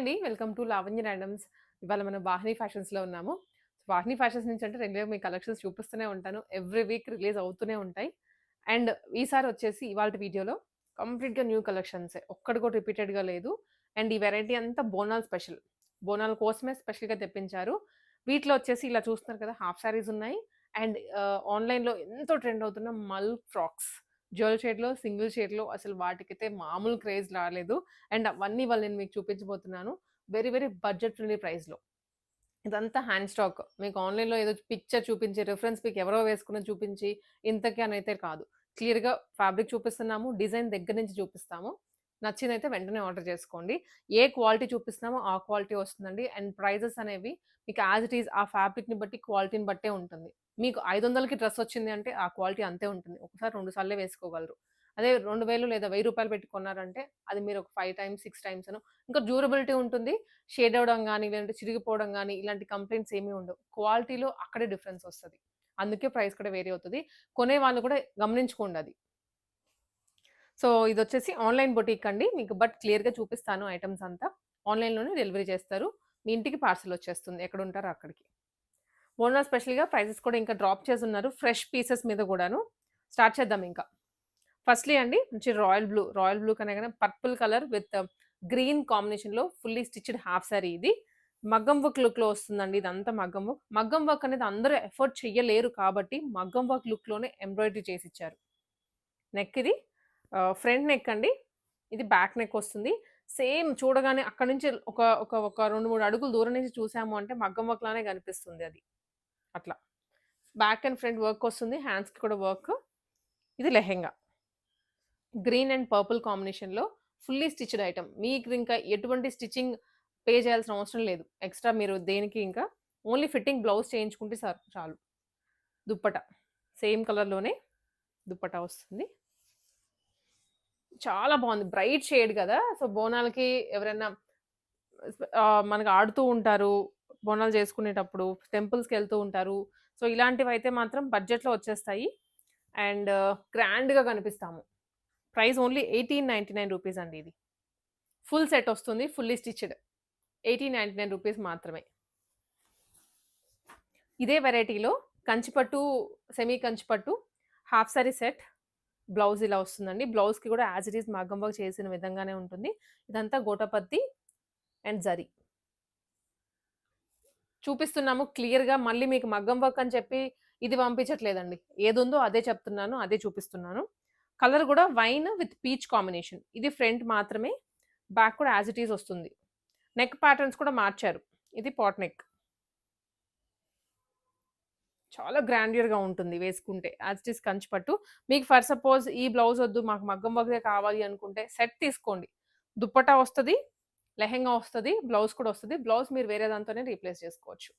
అండి. Welcome to Lavanya randoms. ఇవాళ మనం వాహిని ఫ్యాషన్స్‌లో ఉన్నాము. వాహిని ఫ్యాషన్స్ నుంచి అంటే రెగ్యులర్ మీ కలెక్షన్స్ చూపిస్తూనే ఉంటాను. ఎవ్రీ వీక్ రిలీజ్ అవుతూనే ఉంటాయి. అండ్ ఈసారి వచ్చేసి ఇవాల్టి వీడియోలో కంప్లీట్‌గా న్యూ కలెక్షన్సే. ఒక్కటి కూడా రిపీటెడ్‌గా లేదు. అండ్ ఈ వెరైటీ అంతా బోనాల్ స్పెషల్. బోనాల కోసమే స్పెషల్‌గా తెప్పించారు. వీటిలో వచ్చేసి ఇలా చూస్తున్నారు కదా! హాఫ్ సారీస్ ఉన్నాయి. అండ్ ఆన్‌లైన్‌లో ఎంతో ట్రెండ్ అవుతున్న మల్ ఫ్రాక్స్. జ్యువెల్ షేడ్‌లో, సింగిల్ షేడ్‌లో అసలు వాటికైతే మామూలు క్రేజ్ రాలేదు. అండ్ అవన్నీ వాళ్ళు నేను మీకు చూపించబోతున్నాను. వెరీ వెరీ బడ్జెట్ ఫ్రెండ్లీ ప్రైస్‌లో. ఇదంతా హ్యాండ్ స్టాక్. మీకు ఆన్‌లైన్‌లో ఏదో పిక్చర్ చూపించి, రిఫరెన్స్ పిక్ ఎవరో వేసుకున్న చూపించి, ఇంతకి అనైతే కాదు. క్లియర్‌గా ఫ్యాబ్రిక్ చూపిస్తున్నాము. డిజైన్ దగ్గర నుంచి చూపిస్తాము. నచ్చిందైతే వెంటనే ఆర్డర్ చేసుకోండి. ఏ క్వాలిటీ చూపిస్తున్నామో ఆ క్వాలిటీ వస్తుందండి. అండ్ ప్రైజెస్ అనేవి మీకు యాజ్ ఇట్ ఈజ్ ఆ ఫ్యాబ్రిక్‌ని బట్టి, క్వాలిటీని బట్టే ఉంటుంది. మీకు 500కి డ్రెస్ వచ్చింది అంటే ఆ క్వాలిటీ అంతే ఉంటుంది. ఒకసారి రెండు సార్లే వేసుకోగలరు. అదే 2000 లేదా వెయ్యి రూపాయలు పెట్టుకున్నారంటే అది మీరు ఒక ఫైవ్ టైమ్స్, సిక్స్ టైమ్స్ అను ఇంకా డ్యూరబిలిటీ ఉంటుంది. షేడ్ అవ్వడం కానీ లేదంటే చిరిగిపోవడం కానీ ఇలాంటి కంప్లైంట్స్ ఏమీ ఉండవు. క్వాలిటీలో అక్కడే డిఫరెన్స్ వస్తుంది అందుకే ప్రైస్ కూడా వేరి అవుతుంది కొనే వాళ్ళు కూడా గమనించుకోండి అది. సో, ఇది వచ్చేసి ఆన్‌లైన్ బొటీక్ అండి. మీకు బట్ క్లియర్‌గా చూపిస్తాను ఐటమ్స్ అంతా. ఆన్‌లైన్‌లోనే డెలివరీ చేస్తారు. మీ ఇంటికి పార్సెల్ వచ్చేస్తుంది. ఎక్కడ ఉంటారో అక్కడికి. బోనాల్ స్పెషల్‌గా ప్రైజెస్ కూడా ఇంకా డ్రాప్ చేసున్నారు. ఫ్రెష్ పీసెస్ మీద కూడాను. స్టార్ట్ చేద్దాం ఇంకా. ఫస్ట్‌లీ అండి మంచి రాయల్ బ్లూ. రాయల్ బ్లూ కనే కానీ పర్పుల్ కలర్ విత్ గ్రీన్ కాంబినేషన్‌లో ఫుల్లీ స్టిచ్డ్ హాఫ్ సారీ ఇది. మగ్గం వర్క్ లుక్‌లో వస్తుందండి. ఇదంతా మగ్గం వర్క్. మగ్గం వర్క్ అనేది అందరూ ఎఫర్ట్ చెయ్యలేరు కాబట్టి మగ్గం వర్క్ లుక్‌లోనే ఎంబ్రాయిడరీ చేసి ఇచ్చారు నెక్ ఇది. Uh, ఫ్రంట్ నెక్ అండి. ఇది బ్యాక్ నెక్ వస్తుంది. సేమ్ చూడగానే అక్కడి నుంచి ఒక ఒక ఒక 2, 3 అడుగులు దూరం నుంచి చూసాము అంటే మగ్గం వర్క్లానే కనిపిస్తుంది అది. అట్లా. బ్యాక్ అండ్ ఫ్రంట్ వర్క్ వస్తుంది. హ్యాండ్స్‌కి కూడా వర్క్. ఇది లెహెంగా. గ్రీన్ అండ్ పర్పుల్ కాంబినేషన్‌లో ఫుల్లీ స్టిచ్డ్ ఐటెమ్. మీకు ఇంకా ఎటువంటి స్టిచ్చింగ్ పే చేయాల్సిన అవసరం లేదు. ఎక్స్‌ట్రా మీరు దేనికి ఇంకా ఓన్లీ ఫిట్టింగ్ బ్లౌజ్ చేయించుకుంటే సార్ చాలు. దుప్పట. సేమ్ కలర్‌లోనే దుప్పట వస్తుంది. చాలా బాగుంది బ్రైట్ షేడ్ కదా సో, బోనాలకి ఎవరైనా మనకు ఆడుతూ ఉంటారు. బోనాలు చేసుకునేటప్పుడు టెంపుల్స్కి వెళ్తూ ఉంటారు. సో, ఇలాంటివి అయితే మాత్రం బడ్జెట్‌లో వచ్చేస్తాయి. అండ్ గ్రాండ్‌గా కనిపిస్తాము. Price only eighteen ninety nine rupees అండి ఇది. ఫుల్ సెట్ వస్తుంది. Fully stitched. Eighteen ninety nine rupees మాత్రమే. ఇదే వెరైటీలో Kanchipattu, semi Kanchipattu half sari set. Blouse ఇలా వస్తుందండి. బ్లౌజ్‌కి కూడా యాజ్ ఇట్ ఈజ్ మగ్గం వర్క్ చేసిన విధంగానే ఉంటుంది. ఇదంతా గోటపత్తి అండ్ జరీ. చూపిస్తున్నాము క్లియర్‌గా మళ్ళీ మీకు మగ్గం వర్క్ అని చెప్పి ఇది పంపించట్లేదండి. ఏదుందో అదే చెప్తున్నాను. అదే చూపిస్తున్నాను. కలర్ కూడా వైన్ విత్ పీచ్ కాంబినేషన్. ఇది ఫ్రంట్ మాత్రమే. బ్యాక్ కూడా యాజ్ ఇట్ ఈజ్ వస్తుంది. నెక్ ప్యాటర్న్స్ కూడా మార్చారు. ఇది పాట్ నెక్. చాలా గ్రాండ్యూర్గా ఉంటుంది వేసుకుంటే. As it is Kanchipattu. మీకు ఫర్ సపోజ్ ఈ బ్లౌజ్ వద్దు మాకు మగ్గం వర్కే కావాలి అనుకుంటే సెట్ తీసుకోండి. దుప్పటా వస్తుంది లెహెంగా వస్తుంది బ్లౌజ్ కూడా వస్తుంది బ్లౌజ్ మీరు వేరే దాంతోనే రీప్లేస్ చేసుకోవచ్చు.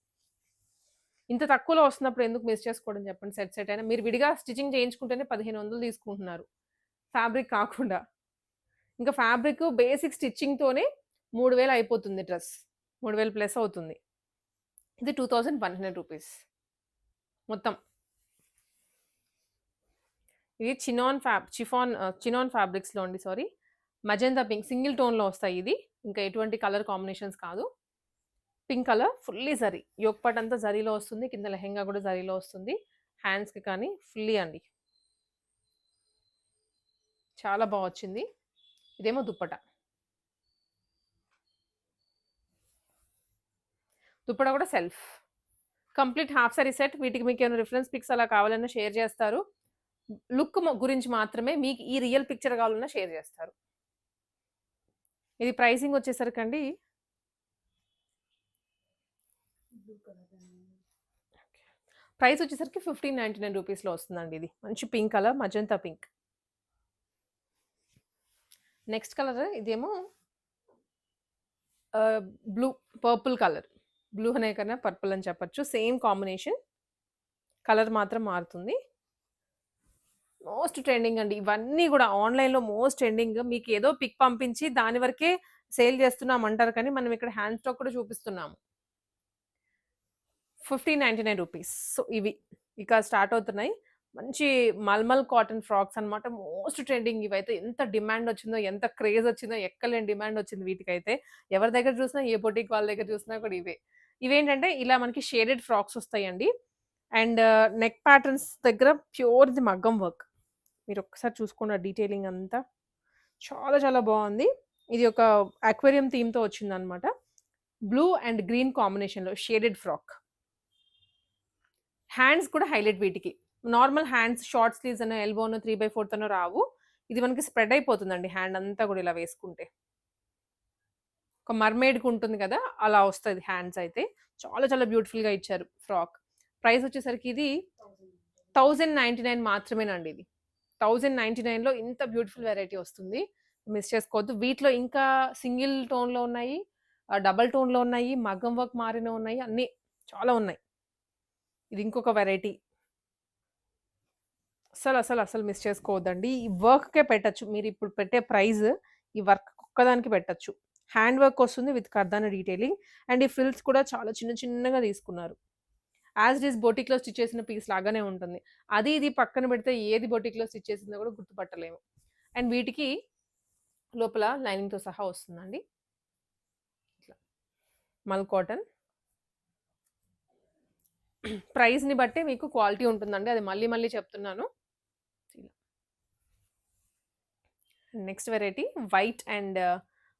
ఇంత తక్కువలో వస్తున్నప్పుడు ఎందుకు మిస్ చేసుకోవడం చెప్పండి సెట్ సెట్ అయినా. మీరు విడిగా స్టిచ్చింగ్ చేయించుకుంటేనే 1500 తీసుకుంటున్నారు. ఫ్యాబ్రిక్ కాకుండా. ఇంకా ఫ్యాబ్రిక్ బేసిక్ స్టిచ్చింగ్‌తోనే 3000 అయిపోతుంది డ్రెస్. 3000 ప్లస్ అవుతుంది. ఇది 2100 రూపీస్. మొత్తం. ఇది చినాన్ ఫ్యాబ్ చిఫాన్ చినాన్ ఫ్యాబ్రిక్స్‌లో అండి సారీ. మజెంతా పింక్ సింగిల్ టోన్‌లో వస్తాయి ఇది. ఇంకా ఎటువంటి కలర్ కాంబినేషన్స్ కాదు. Pink colour fully zari. యోగపాట్ అంతా జరీలో వస్తుంది. కింద లెహెంగా కూడా జరీలో వస్తుంది. హ్యాండ్స్‌కి కానీ ఫుల్లీ అండి. చాలా బాగా వచ్చింది. ఇదేమో దుప్పట. దుప్పట కూడా self. Complete half sari set. వీటికి మీకేమైనా రిఫరెన్స్ పిక్స్ అలా కావాలన్నా షేర్ చేస్తారు. లుక్ గురించి మాత్రమే మీకు ఈ రియల్ పిక్చర్ కావాలన్నా షేర్ చేస్తారు. ఇది ప్రైసింగ్ వచ్చేసరికండి ప్రైస్ వచ్చేసరికి 1599 రూపీస్‌లో వస్తుందండి ఇది. మంచి pink colour magenta pink. Next colour ఇదేమో బ్లూ పర్పుల్ కలర్. బ్లూ అనే కన్నా పర్పుల్ అని చెప్పొచ్చు. Same combination. కలర్ మాత్రం మారుతుంది. మోస్ట్ ట్రెండింగ్ అండి. ఇవన్నీ కూడా ఆన్‌లైన్‌లో మోస్ట్ ట్రెండింగ్. మీకు ఏదో పిక్ పంపించి దాని వరకే సేల్ చేస్తున్నాం అంటారు కానీ మనం ఇక్కడ హ్యాండ్ స్టాక్ కూడా చూపిస్తున్నాము. 1599 రూపీస్. సో, ఇవి ఇక స్టార్ట్ అవుతున్నాయి. మంచి మల్మల్ కాటన్ ఫ్రాక్స్ అన్నమాట. మోస్ట్ ట్రెండింగ్ ఇవైతే ఎంత డిమాండ్ వచ్చిందో, ఎంత క్రేజ్ వచ్చిందో ఎక్కలేని డిమాండ్ వచ్చింది వీటికైతే. ఎవరి దగ్గర చూసినా ఏ బొటిక్ వాళ్ళ దగ్గర చూసినా కూడా ఇవే. ఇవేంటంటే ఇలా మనకి షేడెడ్ ఫ్రాక్స్ వస్తాయండి. అండ్ నెక్ ప్యాటర్న్స్ దగ్గర ప్యూర్‌ది మగ్గం వర్క్. మీరు ఒక్కసారి చూసుకోండి ఆ డీటెయిలింగ్ అంతా. చాలా చాలా బావుంది. ఇది ఒక అక్వేరియం థీమ్‌తో వచ్చిందనమాట. బ్లూ అండ్ గ్రీన్ కాంబినేషన్‌లో షేడెడ్ ఫ్రాక్. హ్యాండ్స్ కూడా హైలైట్ వీటికి. నార్మల్ హ్యాండ్స్ షార్ట్ స్లీవ్స్ అనో, ఎల్బోనో 3/4తోనో రావు. ఇది మనకి స్ప్రెడ్ అయిపోతుందండి హ్యాండ్ అంతా కూడా ఇలా వేసుకుంటే. ఒక మర్‌మెయిడ్‌కి ఉంటుంది కదా! అలా వస్తది హ్యాండ్స్ అయితే. చాలా చాలా బ్యూటిఫుల్‌గా ఇచ్చారు ఫ్రాక్. ప్రైస్ వచ్చేసరికి ఇది 1099 మాత్రమేనండి ఇది. 1099లో ఇంత బ్యూటిఫుల్ వెరైటీ వస్తుంది. మిస్ చేసుకోవద్దు. వీటిలో ఇంకా సింగిల్ టోన్‌లో ఉన్నాయి. డబల్ టోన్‌లో ఉన్నాయి. మగ్గం వర్క్ మారిన ఉన్నాయి. అన్నీ చాలా ఉన్నాయి. ఇది ఇంకొక వెరైటీ. అసలు అసలు, అసలు మిస్ చేసుకోవద్దండి. ఈ వర్క్‌కే పెట్టొచ్చు. మీరిప్పుడు పెట్టే ప్రైస్ ఈ వర్క్ ఒక్కదానికి పెట్టచ్చు హ్యాండ్ వర్క్ వస్తుంది విత్ కర్దాన డీటెయిలింగ్. అండ్ ఈ ఫ్రిల్స్ కూడా చాలా చిన్న చిన్నగా తీసుకున్నారు. యాజ్ ఇట్ ఈస్ బొటిక్‌లో స్టిచ్ చేసిన పీస్ లాగానే ఉంటుంది. అది ఇది పక్కన పెడితే ఏది బొటిక్‌లో స్టిచ్ చేసిందో కూడా గుర్తుపట్టలేము. అండ్ వీటికి లోపల లైనింగ్‌తో సహా వస్తుందండి. ఇట్లా. మల్ కాటన్. ప్రైస్‌ని బట్టి మీకు క్వాలిటీ ఉంటుందండి. అది మళ్ళీ మళ్ళీ చెప్తున్నాను. ఇలా. Next variety white and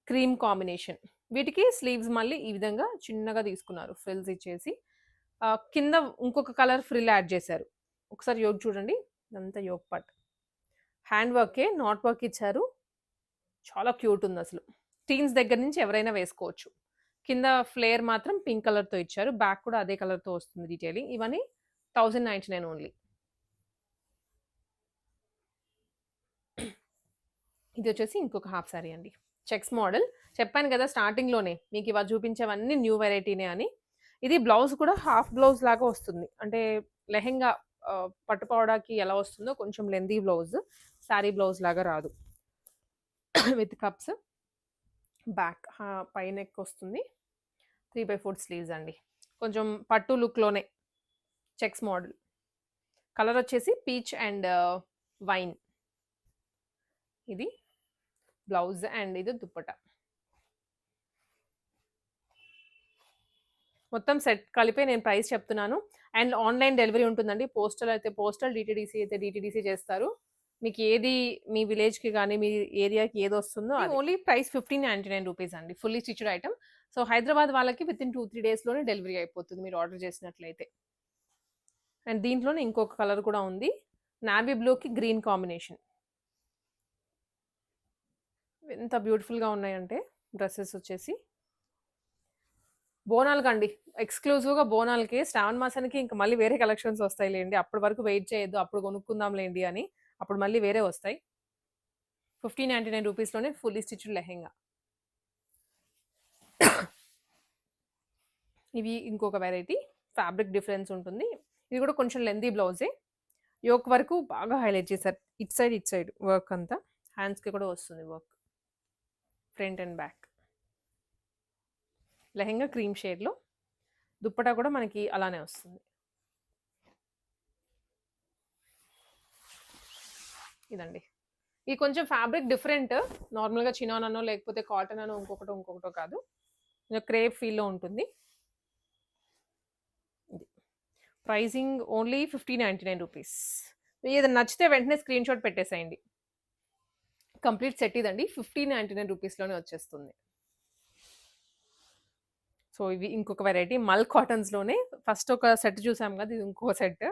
cream combination. వీటికి స్లీవ్స్ మళ్ళీ ఈ విధంగా చిన్నగా తీసుకున్నారు. ఫ్రిల్స్ ఇచ్చేసి. కింద ఇంకొక కలర్ ఫ్రిల్ యాడ్ చేశారు. ఒకసారి యోగ్ చూడండి. ఇదంతా యోగ్ పార్ట్. హ్యాండ్ వర్కే నాట్ వర్క్ ఇచ్చారు. చాలా క్యూట్ ఉంది అసలు టీన్స్ దగ్గర నుంచి ఎవరైనా వేసుకోవచ్చు. కింద ఫ్లేర్ మాత్రం పింక్ కలర్‌తో ఇచ్చారు. బ్యాక్ కూడా అదే కలర్‌తో వస్తుంది డీటెయిలింగ్. ఇవన్నీ 1099 ఓన్లీ. ఇది వచ్చేసి ఇంకొక హాఫ్ సారీ అండి. Checks model. చెప్పాను కదా స్టార్టింగ్‌లోనే మీకు ఇవాళ చూపించేవన్నీ న్యూ వెరైటీనే అని. ఇది బ్లౌజ్ కూడా హాఫ్ బ్లౌజ్ లాగా వస్తుంది. అంటే లెహెంగా పట్టుపోవడానికి ఎలా వస్తుందో కొంచెం లెందీ బ్లౌజ్. శారీ బ్లౌజ్ లాగా రాదు. With cups. బ్యాక్ పైన పై నెక్ వస్తుంది. 3/4 స్లీవ్స్ అండి. కొంచెం పట్టు లుక్‌లోనే. Checks model. కలర్ వచ్చేసి పీచ్ అండ్ వైన్. ఇది బ్లౌజ్ అండ్ ఇది దుప్పట మొత్తం సెట్ కలిపే నేను ప్రైస్ చెప్తున్నాను. అండ్ ఆన్‌లైన్ డెలివరీ ఉంటుందండి. పోస్టల్ అయితే పోస్టల్, డీటీడీసీ అయితే డీటీడీసీ చేస్తారు. మీకు ఏది మీ విలేజ్‌కి గాని, మీ ఏరియాకి ఏదొస్తుందో అది. ఓన్లీ ప్రైస్ 1599 రూపీస్ అండి. Fully stitched item. So, Hyderabad వాళ్ళకి వితిన్ 2, 3 డేస్‌లోనే డెలివరీ అయిపోతుంది మీరు ఆర్డర్ చేసినట్లయితే. అండ్ దీంట్లోనే ఇంకొక కలర్ కూడా ఉంది. నావీ బ్లూకి గ్రీన్ కాంబినేషన్. ఎంత బ్యూటిఫుల్‌గా ఉన్నాయంటే డ్రెసెస్ వచ్చేసి. బోనాలకండి. ఎక్స్‌క్లూజివ్‌గా బోనాలకి శ్రావణ మాసానికి ఇంక మళ్ళీ వేరే కలెక్షన్స్ వస్తాయి లేండి అప్పటి వరకు వెయిట్ చేయొద్దు. అప్పుడు కొనుక్కుందాం లేండి అని. అప్పుడు మళ్ళీ వేరే వస్తాయి. 1599 రూపీస్‌లోనే ఫుల్ స్టిచ్డ్ లెహెంగా. ఇవి ఇంకొక వెరైటీ. ఫ్యాబ్రిక్ డిఫరెన్స్ ఉంటుంది. ఇది కూడా కొంచెం లెందీ బ్లౌజే. యోక్ వరకు బాగా హైలైట్ చేశారు. It side, it side work అంతా. హ్యాండ్స్‌కి కూడా వస్తుంది work. Front and back. Lehenga cream షేడ్‌లో. దుప్పటా కూడా మనకి అలానే వస్తుంది. ఇదండి. ఇది కొంచెం ఫ్యాబ్రిక్ డిఫరెంట్. నార్మల్‌గా చినాన్ అనో, లేకపోతే కాటన్ అనో, ఇంకొకటో, ఇంకొకటో కాదు. క్రేప్ ఫీల్‌లో ఉంటుంది. ఇది. Pricing only 1599 rupees. ఏదైనా నచ్చితే వెంటనే స్క్రీన్‌షాట్ పెట్టేసేయండి. కంప్లీట్ సెట్ ఇదండి. 1599 రూపీస్‌లోనే వచ్చేస్తుంది. సో, ఇవి ఇంకొక వెరైటీ మల్ కాటన్స్‌లోనే ఫస్ట్ ఒక సెట్ చూసాం కదా! ఇది ఇంకో సెట్.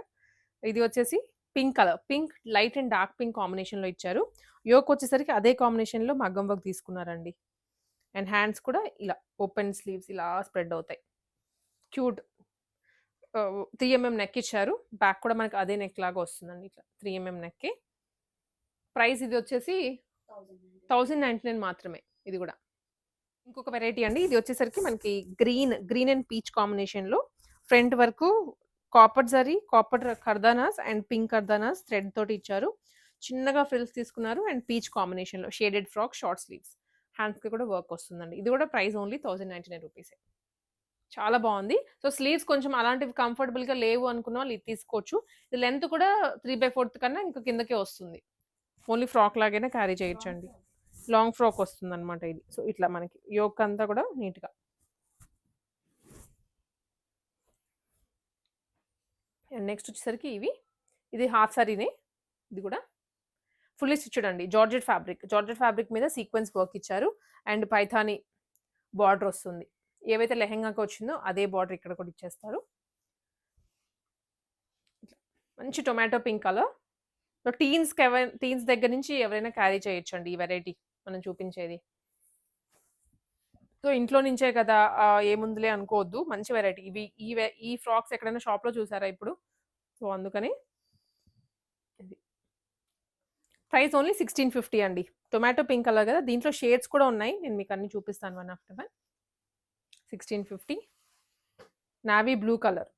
ఇది వచ్చేసి pink colour. Pink light and dark pink కాంబినేషన్‌లో ఇచ్చారు. యోక్ వచ్చేసరికి అదే కాంబినేషన్‌లో మగ్గం వర్క్ తీసుకున్నారండి. అండ్ హ్యాండ్స్ కూడా ఇలా ఓపెన్ స్లీవ్స్ ఇలా స్ప్రెడ్ అవుతాయి. క్యూట్. 3 ఎంఎం నెక్ ఇచ్చారు. బ్యాక్ కూడా మనకి అదే నెక్ లాగా వస్తుందండి. ఇట్లా 3 ఎంఎం నెక్కే. ప్రైస్ ఇది వచ్చేసి 1099 మాత్రమే ఇది కూడా. ఇంకొక వెరైటీ అండి. ఇది వచ్చేసరికి మనకి గ్రీన్, గ్రీన్ అండ్ పీచ్ కాంబినేషన్‌లో ఫ్రంట్ వరకు కాపర్ జరీ, కాపర్ కర్దానాస్ అండ్ పింక్ కర్దానాస్ థ్రెడ్ తోటి ఇచ్చారు. చిన్నగా ఫ్రిల్స్ తీసుకున్నారు అండ్ పీచ్ కాంబినేషన్‌లో షేడెడ్ ఫ్రాక్ షార్ట్ స్లీవ్స్. హ్యాండ్స్‌కి కూడా వర్క్ వస్తుందండి. ఇది కూడా ప్రైస్ ఓన్లీ 1099 రూపీసే. చాలా బాగుంది సో స్లీవ్స్ కొంచెం అలాంటివి కంఫర్టబుల్గా లేవు అనుకున్న వాళ్ళు ఇది తీసుకోవచ్చు ఇది లెంత్ కూడా త్రీ బై ఫోర్త్ కన్నా ఇంకా కిందకే వస్తుంది ఓన్లీ ఫ్రాక్ లాగానే క్యారీ చేయొచ్చండి లాంగ్ ఫ్రాక్ వస్తుంది అనమాట ఇది. సో ఇట్లా మనకి యోక్ అంతా కూడా నీట్గా. అండ్ నెక్స్ట్ వచ్చేసరికి ఇవి. ఇది హాఫ్ సారీనే. ఇది కూడా. ఫుల్లీ స్టిచ్డ్ అండి. జార్జెట్ ఫ్యాబ్రిక్ జార్జెట్ ఫ్యాబ్రిక్ మీద సీక్వెన్స్ వర్క్ ఇచ్చారు. అండ్ పైథాని బార్డర్ వస్తుంది. ఏవైతే లెహెంగాకి వచ్చిందో అదే బార్డర్ ఇక్కడ కూడా ఇచ్చేస్తారు. మంచి టొమాటో పింక్ కలర్ సో టీన్స్కి ఎవ టీన్స్ దగ్గర నుంచి ఎవరైనా క్యారీ చేయొచ్చండి ఈ వెరైటీ మనం చూపించేది. సో ఇంట్లో నుంచే కదా ఏముందిలే అనుకోవద్దు. మంచి వెరైటీ ఇవి ఈ ఈ ఫ్రాక్స్ ఎక్కడైనా షాప్లో చూసారా ఇప్పుడు? సో అందుకని ఇది. ప్రైస్ ఓన్లీ సిక్స్టీన్ ఫిఫ్టీ అండి. టొమాటో పింక్ కలర్ కదా. దీంట్లో షేడ్స్ కూడా ఉన్నాయి. నేను మీకు అన్ని చూపిస్తాను one after one. Sixteen fifty navy blue colour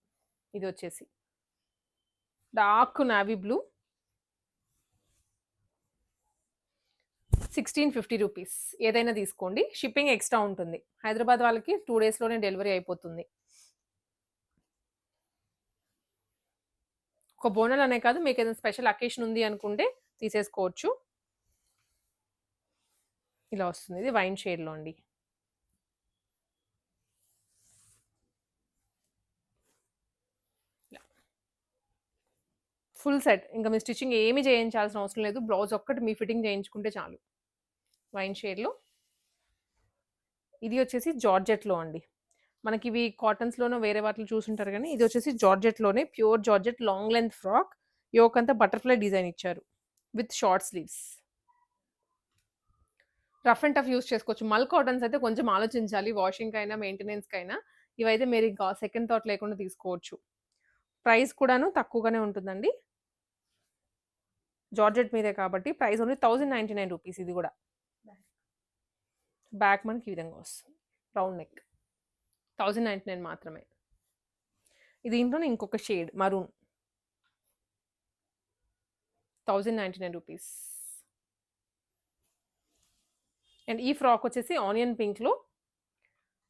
ఇది వచ్చేసి. Dark navy blue sixteen fifty rupees ఏదైనా తీసుకోండి. షిప్పింగ్ ఎక్స్ట్రా ఉంటుంది. హైదరాబాద్ వాళ్ళకి టూ డేస్లోనే డెలివరీ అయిపోతుంది. ఒక బోనల్ అనే కాదు మీకు ఏదైనా స్పెషల్ అకేషన్ ఉంది అనుకుంటే తీసేసుకోవచ్చు. ఇలా వస్తుంది. ఇది వైన్ షేడ్లో అండి. ఫుల్ సెట్ ఇంకా మీ స్టిచ్చింగ్ ఏమి చేయించాల్సిన అవసరం లేదు. బ్లౌజ్ ఒక్కటి మీ ఫిట్టింగ్ చేయించుకుంటే చాలు. వైన్ షేడ్లో. ఇది వచ్చేసి జార్జెట్లో అండి. మనకి ఇవి కాటన్స్లోనో వేరే వాటిలో చూసుంటారు కానీ ఇది వచ్చేసి జార్జెట్లోనే pure georgette long length frock. Yoke అంతా బటర్ఫ్లై డిజైన్ ఇచ్చారు. With short sleeves. Rough and tough use చేసుకోవచ్చు. మల్ కాటన్స్ అయితే కొంచెం ఆలోచించాలి. వాషింగ్ అయినా మెయింటెనెన్స్కి అయినా ఇవైతే మీరు ఇంకా సెకండ్ థాట్ లేకుండా తీసుకోవచ్చు. ప్రైస్ కూడాను తక్కువగానే ఉంటుందండి. జార్జెట్ మీదే కాబట్టి price only thousand ninety nine rupees ఇది కూడా. బ్యాక్ మనకి ఈ విధంగా వస్తుంది. Round neck. Thousand ninety nine మాత్రమే. ఇది దీంట్లోనే ఇంకొక shade maroon. Thousand ninety nine rupees. And ఈ ఫ్రాక్ వచ్చేసి ఆనియన్ పింక్లో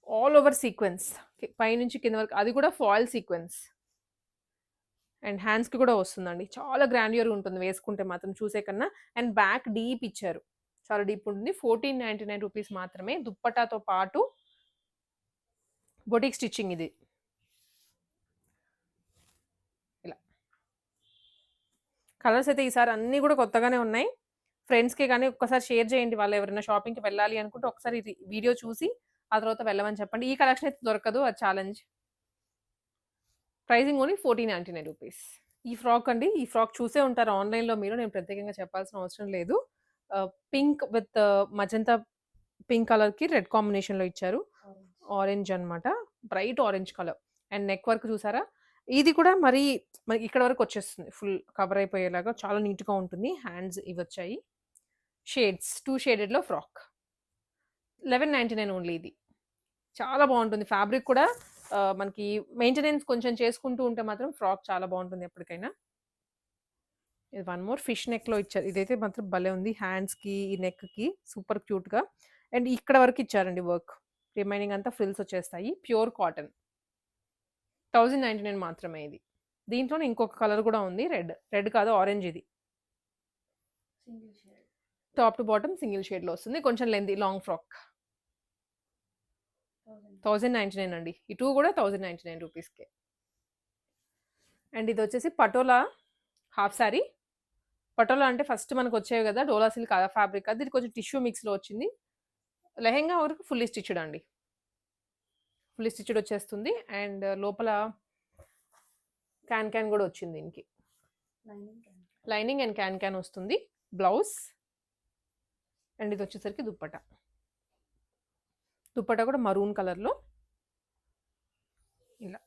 ఆల్ ఓవర్ సీక్వెన్స్. పైనుంచి కింద వరకు అది కూడా ఫాయిల్ సీక్వెన్స్. అండ్ హ్యాండ్స్కి కూడా వస్తుందండి. చాలా గ్రాండ్యూర్ ఉంటుంది వేసుకుంటే మాత్రం చూసే కన్నా. అండ్ బ్యాక్ డీప్ ఇచ్చారు. చాలా డీప్ ఉంటుంది. ఫోర్టీన్ నైంటీ నైన్ రూపీస్ మాత్రమే దుప్పటాతో పాటు బొటిక్ స్టిచ్చింగ్ ఇది. ఇలా. కలర్స్ అయితే ఈసారి అన్నీ కూడా కొత్తగానే ఉన్నాయి. ఫ్రెండ్స్కి కానీ ఒక్కసారి షేర్ చేయండి. వాళ్ళు ఎవరైనా షాపింగ్కి వెళ్ళాలి అనుకుంటే ఒకసారి ఇది వీడియో చూసి ఆ తర్వాత వెళ్ళమని చెప్పండి. ఈ కలెక్షన్ అయితే దొరకదు. అది challenge. Pricing only fourteen ninety nine rupees. ఈ ఫ్రాక్ అండి. ఈ ఫ్రాక్ చూసే ఉంటారు ఆన్లైన్లో మీరు. నేను ప్రత్యేకంగా చెప్పాల్సిన అవసరం లేదు. పింక్ విత్ మజంతా పింక్ కలర్కి రెడ్ కాంబినేషన్లో ఇచ్చారు. ఆరెంజ్ అన్నమాట. Bright orange colour. And neck work చూసారా? ఇది కూడా మరి మనకి ఇక్కడ వరకు వచ్చేస్తుంది. ఫుల్ కవర్ అయిపోయేలాగా చాలా నీట్గా ఉంటుంది. హ్యాండ్స్ ఇవి వచ్చాయి. Shades. Two షేడెడ్లో frock. Eleven ninety nine only ఇది. చాలా బాగుంటుంది. ఫ్యాబ్రిక్ కూడా మనకి మెయింటెనెన్స్ కొంచెం చేసుకుంటూ ఉంటే మాత్రం ఫ్రాక్ చాలా బాగుంటుంది ఎప్పటికైనా. ఇది వన్ మోర్ ఫిష్ నెక్లో ఇచ్చారు. ఇదైతే మాత్రం భలే ఉంది. హ్యాండ్స్కి ఈ నెక్కి సూపర్ క్యూట్గా. అండ్ ఇక్కడ వరకు ఇచ్చారండి వర్క్. రిమైనింగ్ అంతా ఫ్రిల్స్ వచ్చేస్తాయి. Pure cotton. Thousand ninety nine మాత్రమే ఇది. దీంట్లోనే ఇంకొక కలర్ కూడా ఉంది. రెడ్. రెడ్ కాదు ఆరెంజ్ ఇది. టాప్ టు బాటమ్ సింగిల్ షేడ్లో వస్తుంది. కొంచెం lengthy long frock. Thousand ninety nine అండి. ఈ టూ కూడా థౌజండ్ నైంటీ నైన్ రూపీస్కే. అండ్ ఇది వచ్చేసి పటోలా హాఫ్ శారీ. పటోలా అంటే ఫస్ట్ మనకు వచ్చేవి కదా డోలా సిల్క్ ఫ్యాబ్రిక్. అది ఇది కొంచెం టిష్యూ మిక్స్లో వచ్చింది. లెహెంగా వరకు ఫుల్లీ స్టిచ్డ్ అండి. ఫుల్లీ స్టిచ్డ్ వచ్చేస్తుంది. అండ్ లోపల క్యాన్ క్యాన్ కూడా వచ్చింది దీనికి. లైనింగ్ అండ్ క్యాన్ క్యాన్ వస్తుంది. బ్లౌజ్. అండ్ ఇది వచ్చేసరికి దుప్పట. దుప్పట కూడా మరూన్ కలర్లో ఇలా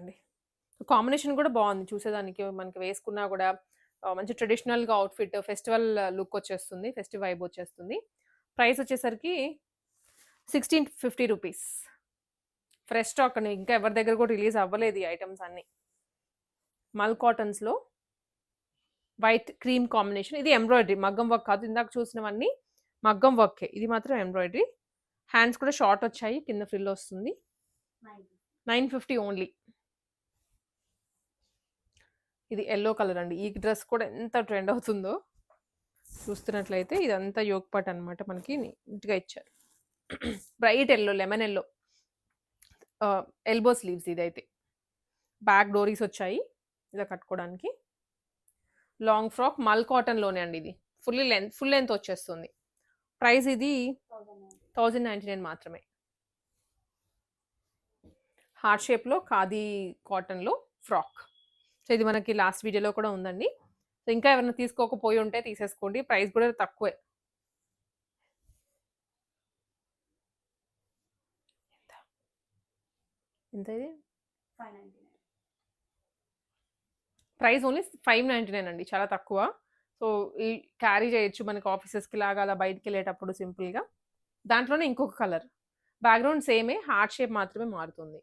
అండి. కాంబినేషన్ కూడా బాగుంది. చూసేదానికి మనకి వేసుకున్నా కూడా మంచి ట్రెడిషనల్గా అవుట్ఫిట్ ఫెస్టివల్ లుక్ వచ్చేస్తుంది ఫెస్టివ్ వైబ్ వచ్చేస్తుంది. ప్రైస్ వచ్చేసరికి sixteen fifty rupees. Fresh stock అండి. ఇంకా ఎవరి దగ్గర కూడా రిలీజ్ అవ్వలేదు ఈ ఐటమ్స్ అన్నీ. మల్ కాటన్స్లో వైట్ క్రీమ్ కాంబినేషన్. ఇది ఎంబ్రాయిడరీ. మగ్గం వర్క్ కాదు. ఇందాక చూసినవన్నీ మగ్గం వర్కే. ఇది మాత్రం ఎంబ్రాయిడరీ. హ్యాండ్స్ కూడా షార్ట్ వచ్చాయి. కింద ఫ్రిల్ వస్తుంది. Nine fifty only. ఇది ఎల్లో కలర్ అండి. ఈ డ్రెస్ కూడా ఎంత ట్రెండ్ అవుతుందో చూస్తున్నట్లయితే ఇదంతా యోగ్ పాట్ అనమాట మనకి నీట్గా ఇచ్చారు. Bright yellow lemon yellow elbow sleeves ఇదైతే. బ్యాక్ డోరీస్ వచ్చాయి ఇలా కట్టుకోవడానికి. లాంగ్ ఫ్రాక్ మల్ కాటన్లోనే అండి ఇది. ఫుల్ లెంత్ ఫుల్ లెంత్ వచ్చేస్తుంది. ప్రైస్ ఇది థౌసండ్ థౌజండ్ నైంటీ నైన్ మాత్రమే హార్ట్ షేప్లో ఖాదీ కాటన్లో ఫ్రాక్ సో ఇది మనకి లాస్ట్ వీడియోలో కూడా ఉందండి. సో ఇంకా ఎవరైనా తీసుకోకపోయి ఉంటే తీసేసుకోండి. ప్రైస్ కూడా తక్కువే. ఎంత? ఇది? Price only five ninety nine అండి. చాలా తక్కువ. సో ఈ క్యారీ చేయొచ్చు మనకి ఆఫీసెస్కి లాగా అలా బయటికి వెళ్ళేటప్పుడు సింపుల్గా. దాంట్లోనే ఇంకొక కలర్. బ్యాక్గ్రౌండ్ సేమే హార్ట్ షేప్ మాత్రమే మారుతుంది.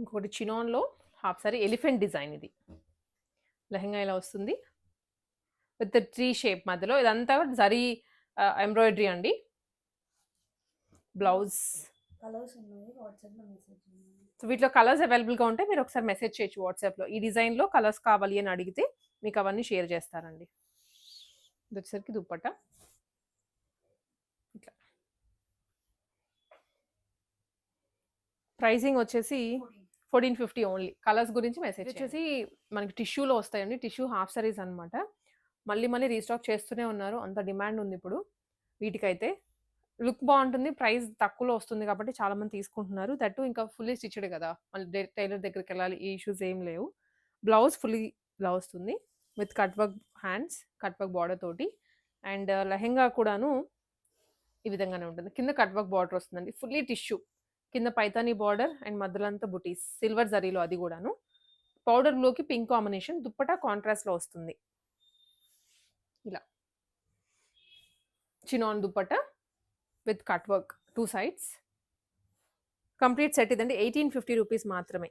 ఇంకొకటి చినాన్లో హాఫ్ సారీ ఎలిఫెంట్ డిజైన్ ఇది. లెహంగా ఇలా వస్తుంది? విత్ ట్రీ షేప్ మధ్యలో. ఇదంతా జరీ ఎంబ్రాయిడరీ అండి. బ్లౌజ్. సో వీటిలో కలర్స్ అవైలబుల్గా ఉంటే మీరు ఒకసారి మెసేజ్ చేయొచ్చు వాట్సాప్లో. ఈ డిజైన్లో కలర్స్ కావాలి అని అడిగితే మీకు అవన్నీ షేర్ చేస్తారండి ఇది వచ్చేసరికి దుప్పట్ట. ఇట్లా. ప్రైసింగ్ వచ్చేసి ఫోర్టీన్ ఫిఫ్టీ ఓన్లీ కలర్స్ గురించి మెసేజ్ వచ్చేసి మనకి టిష్యూలో వస్తాయండి. టిష్యూ హాఫ్ సారీస్ అనమాట మళ్ళీ మళ్ళీ రీస్టాక్ చేస్తూనే ఉన్నారు. అంత డిమాండ్ ఉంది ఇప్పుడు వీటికైతే. లుక్ బాగుంటుంది. ప్రైస్ తక్కువలో వస్తుంది కాబట్టి చాలా మంది తీసుకుంటున్నారు. దట్టు ఇంకా ఫుల్లీ స్టిచ్డ్ కదా. మళ్ళీ టైలర్ దగ్గరికి వెళ్ళాలి. ఈ ఇష్యూస్ ఏం లేవు. బ్లౌజ్ ఫుల్లీ ఇలా వస్తుంది with cut work hands cut work border తోటి. అండ్ లెహెంగా కూడాను ఈ విధంగానే ఉంటుంది. కింద కట్ వర్క్ బార్డర్ వస్తుందండి. ఫుల్లీ టిష్యూ కింద Paithani border and మధ్యలంతా buttis silver జరీలో అది కూడాను. పౌడర్ బ్లూకి పింక్ కాంబినేషన్ దుప్పటా కాంట్రాస్ట్లో వస్తుంది. ఇలా. Chinon dupatta with cut work two sides. Complete set ఇదండి ఎయిటీన్ ఫిఫ్టీ రూపీస్ మాత్రమే.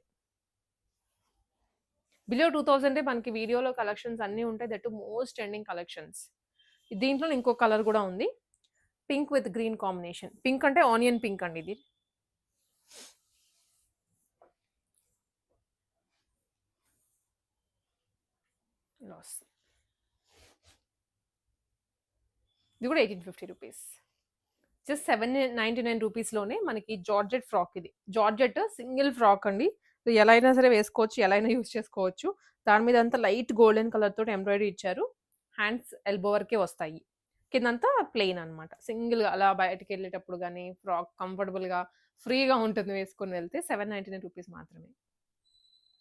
బిలో టూ థౌజండే మనకి వీడియోలో కలెక్షన్స్ అన్నీ ఉంటాయి దట్ మోస్ట్ ట్రెండింగ్ కలెక్షన్స్. దీంట్లో ఇంకో కలర్ కూడా ఉంది. Pink with green combination. Pink అంటే ఆనియన్ పింక్ అండి ఇది. లాస్ ఇది కూడా eighteen fifty rupees just seven ninety nine రూపీస్లోనే మనకి జార్జెట్ ఫ్రాక్ ఇది. జార్జెట్ సింగిల్ ఫ్రాక్ అండి. ఎలా అయినా సరే వేసుకోవచ్చు ఎలా అయినా యూస్ చేసుకోవచ్చు. దాని మీద అంతా లైట్ గోల్డెన్ కలర్ తోటి ఎంబ్రాయిడరీ ఇచ్చారు. హ్యాండ్స్ ఎల్బో వరకే వస్తాయి. కిందంతా ప్లెయిన్ అనమాట సింగిల్గా అలా బయటకు వెళ్ళేటప్పుడు కానీ ఫ్రాక్ కంఫర్టబుల్గా ఫ్రీగా ఉంటుంది వేసుకొని వెళ్తే సెవెన్ నైంటీ నైన్ రూపీస్ మాత్రమే.